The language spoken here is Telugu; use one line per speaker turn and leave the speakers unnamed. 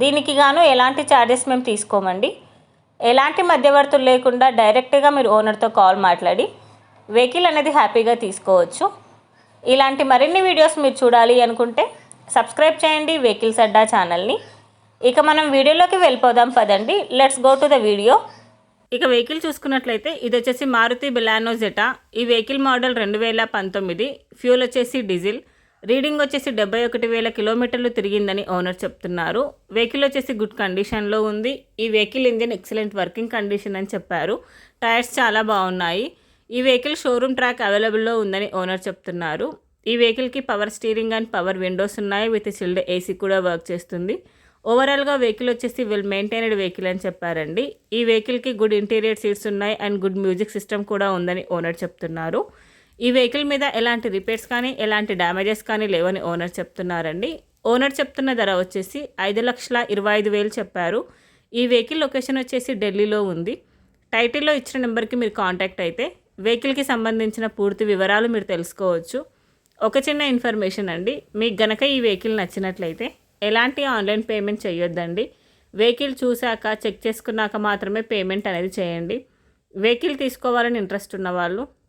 దీనికి గాను ఎలాంటి ఛార్జెస్ మేము తీసుకోమండి. ఎలాంటి మధ్యవర్తులు లేకుండా డైరెక్ట్గా మీరు ఓనర్తో కాల్ మాట్లాడి వెహికల్ అనేది హ్యాపీగా తీసుకోవచ్చు. ఇలాంటి మరిన్ని వీడియోస్ మీరు చూడాలి అనుకుంటే సబ్స్క్రైబ్ చేయండి వెహికల్స్ అడ్డా ఛానల్ని ఇక మనం వీడియోలోకి వెళ్ళిపోదాం పదండి. Let's go to the video ఇక వెహికల్ చూసుకున్నట్లయితే ఇది వచ్చేసి మారుతి బిలానో జెటా. ఈ వెహికల్ మోడల్ రెండు వేల పంతొమ్మిది. ఫ్యూల్ వచ్చేసి డీజిల్. రీడింగ్ వచ్చేసి డెబ్బై ఒకటి వేల కిలోమీటర్లు తిరిగిందని ఓనర్ చెప్తున్నారు. వెహికల్ వచ్చేసి గుడ్ కండిషన్లో ఉంది. ఈ vehicle engine excellent working condition అని చెప్పారు. టైర్స్ చాలా బాగున్నాయి. ఈ వెహికల్ షోరూమ్ ట్రాక్ అవైలబుల్లో ఉందని ఓనర్ చెప్తున్నారు. ఈ వెహికల్కి power steering and power windows ఉన్నాయి. విత్ చిల్డ్ ఏసీ కూడా వర్క్ చేస్తుంది. ఓవరాల్గా వెహికల్ వచ్చేసి వెల్ మెయింటైన్డ్ వెహికల్ అని చెప్పారండి. ఈ వెహికల్కి గుడ్ ఇంటీరియర్ సీట్స్ ఉన్నాయి అండ్ గుడ్ మ్యూజిక్ సిస్టమ్ కూడా ఉందని ఓనర్ చెప్తున్నారు. ఈ వెహికల్ మీద ఎలాంటి రిపేర్స్ కానీ ఎలాంటి డ్యామేజెస్ కానీ లేవని ఓనర్ చెప్తున్నారండి. ఓనర్ చెప్తున్న ధర వచ్చేసి ఐదు లక్షల ఇరవై ఐదు వేలు చెప్పారు. ఈ వెహికల్ లొకేషన్ వచ్చేసి ఢిల్లీలో ఉంది. టైటిల్లో ఇచ్చిన నెంబర్కి మీరు కాంటాక్ట్ అయితే వెహికల్కి సంబంధించిన పూర్తి వివరాలు మీరు తెలుసుకోవచ్చు. ఒక చిన్న ఇన్ఫర్మేషన్ అండి మీకు గనక ఈ వెహికల్ నచ్చినట్లయితే ఎలాంటి ఆన్లైన్ పేమెంట్ చేయొద్దండి వెహికల్ చూశాక చెక్ చేసుకున్నాక మాత్రమే పేమెంట్ అనేది చేయండి. వెహికల్ తీసుకోవాలని ఇంట్రెస్ట్ ఉన్న వాళ్ళు